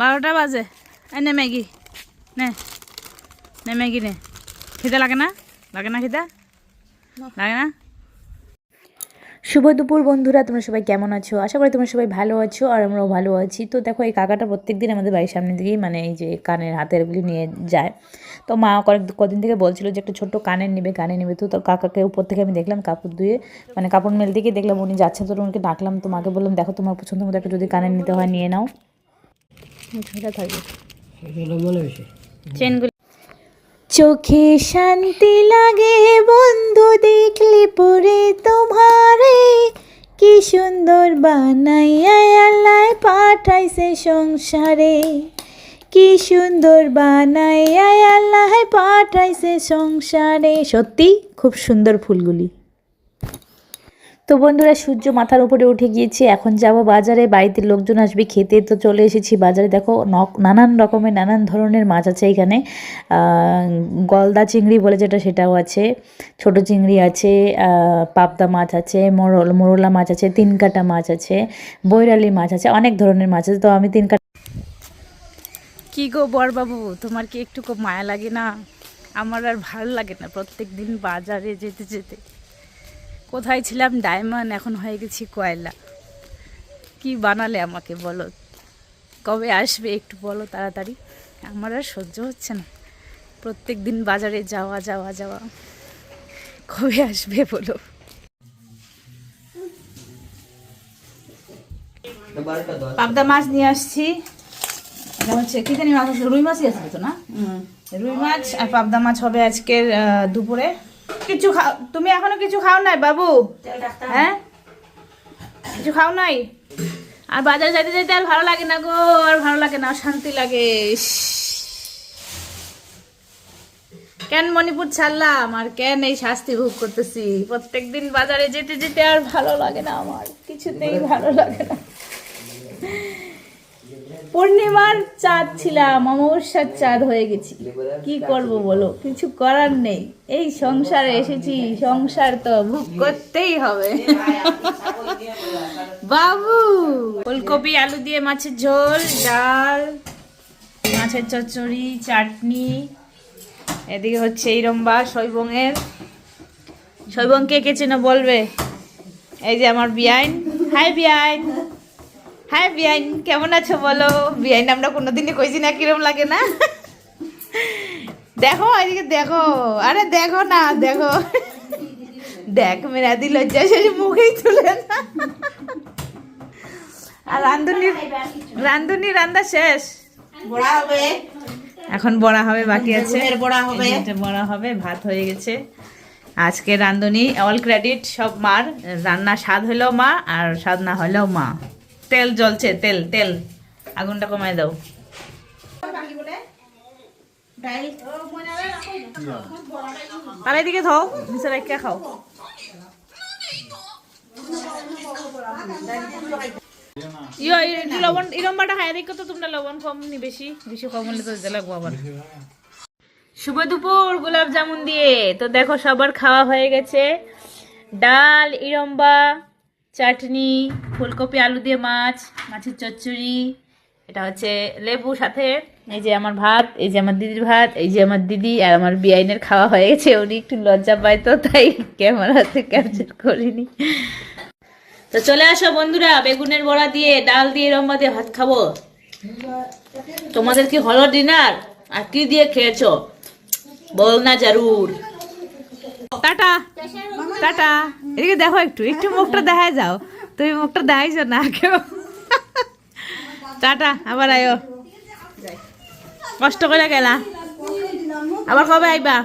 বারোটা বাজে। নে ম্যাগি নে। নে ম্যাগি নে। খিদে লাগে না? লাগে না খিদা? লাগে না? শুভ দুপুর বন্ধুরা, তোমরা সবাই কেমন আছো? আশা করি তোমরা সবাই ভালো আছো আর আমরাও ভালো আছি। তো দেখো, এই কাকাটা প্রত্যেক দিন আমাদের বাড়ির সামনে দিকেই মানে এই যে কানের হাতেরগুলি নিয়ে যায়। তো মা কদিন থেকে বলছিল যে একটা ছোট্ট কানের নেবে কানে নেবে। তো তোর কাকাকে উপর থেকে আমি দেখলাম কাপড় ধুয়ে মানে কাপড় মেল থেকে দেখলাম উনি যাচ্ছে। তো ওনাকে ডাকলাম, তো মাকে বললাম, দেখো, তোমার পছন্দ মতো একটা যদি কানের নিতে হয়, নিয়ে নাও। সেটা থাকবে চেনগুলি চোখে শান্তি লাগে বন্ধু দেখলে পরে তোমারে। কি সুন্দর বানাইয়া আল্লাহ পাঠাইছে সংসারে। কি সুন্দর বানাইয়া আল্লাহ পাঠাইছে সংসারে। সত্যি খুব সুন্দর ফুলগুলি। তো বন্ধুরা, সূর্য মাথার উপরে উঠে গিয়েছে। এখন যাব বাজারে। বাড়িতে লোকজন আসবে, খেতে তো চলে এসেছি বাজারে। দেখো নানান রকমের, নানান ধরনের মাছ আছে এখানে। গলদা চিংড়ি বলে যেটা, সেটাও আছে। ছোট চিংড়ি আছে পাবদা মাছ আছে, মোরল, মোরলা মাছ আছে তিন কাটা মাছ আছে, বৈরালি মাছ আছে, অনেক ধরনের মাছ আছে। তো আমি তিন কাটা কি গো বরবাবু, তোমার কি একটু খুব মায়া লাগে না? আমার আর ভালো লাগে না প্রত্যেক দিন বাজারে যেতে যেতে। কোথায় ছিলাম? ডায়মন্ড এখন হয়ে গেছি কয়লা। কি বানালে আমাকে বলো? কবে আসবে একটু বলো তাড়াতাড়ি। আমার আর সহ্য হচ্ছে না। প্রত্যেক দিন বাজারে যাওয়া যাওয়া যাওয়া। কবে আসবে বলো? পাবদা মাছ নিয়ে আসছি। এটা হচ্ছে কি জানি মাছ রুই মাছই আছে তো না? রুই মাছ আর পাবদা মাছ হবে আজকের দুপুরে। কিছু খাও তুমি এখনও কিছু খাও নাই বাবু? হ্যাঁ? কিছু খাও নাই? আর বাজারে যাইতে যাইতে আর ভালো লাগে না গো আর ভালো লাগে না শান্তি লাগে কেন মণিপুর ছাড়লাম? আর কেন এই শাস্তি ভোগ করতেছি? প্রত্যেকদিন বাজারে যেতে যেতে আর ভালো লাগে না আমার। কিছুতেই ভালো লাগে না। পূর্ণিমার চাঁদ ছিলাম, অমাবস্যার চাঁদ হয়ে গেছি। কি করব বলো? কিছু করার নেই। এই সংসারে এসেছি, সংসার তো ভোগ করতেই হবে। বাবু! ফুলকপি, আলু দিয়ে মাছের ঝোল, ডাল, মাছের চচ্চড়ি, চাটনি। এদিকে হচ্ছে এই রম্বা শৈবংয়ের। শৈবং কে কে বলবে? এই যে আমার বিয়াইন। হাই বিয়াইন! হাই বিয়াইন কেমন আছো বলো? বিয়াইন আমরা কোনোদিনই কইছি না কিরম লাগে না? দেখো এদিকে দেখো। আরে দেখো না দেখো। দেখ মেরা দিল লজ্জা শেষে মুখেই তুলে না। আর রান্ধুনি রান্ধুনি রান্না শেষ? বড়া হবে। এখন বড়া হবে বাকি আছে। বড়া হবে। বড়া হবে ভাত হয়ে গেছে। আজকে রান্ধুনি অল ক্রেডিট সব মার। রান্না স্বাদ হলেও মা আর স্বাদ না হলেও মা। তেল জ্বলছে, তেল তেল। আগুনটা কমায় দাও। পালাই দিকে থাও নিচে রাখিয়া খাও। ইয়ো লবণ ইরম্বাটা খাই দেখো তো তোমরা লবণ কম নি বেশি? বেশি কম হলে তো দিতে লাগবো আবার। শুভ দুপুর, গোলাপ জামুন দিয়ে। তো দেখো, সবার খাওয়া হয়ে গেছে। ডাল, ইরম্বা চাটনি, ফুলকপি, আলু দিয়ে মাছ, মাছের চচ্চড়ি, এটা হচ্ছে লেবু সাথে। এই যে আমার ভাত, এই যে আমার দিদির ভাত, এই যে আমার দিদি আর আমার বিআইনের খাওয়া হয়ে গেছে। উনি একটু লজ্জা পায় তো, তাই ক্যামেরাতে ক্যাপচার করিনি। তো চলে আসো বন্ধুরা, বেগুনের বড়া দিয়ে, ডাল দিয়ে রম্বা দিয়ে ভাত খাব। তোমাদের কি হলো ডিনার? আর কি দিয়ে খেয়েছো? বল না, জারুর। টাটা। টাটা। এদিকে দেখো একটু একটু মুখটা দেখায় যাও। তুমি মুখটা দেখাইছো না কেউ? টাটা আবার আয়ো। কষ্ট করে গেলা। আবার কবে আইবা?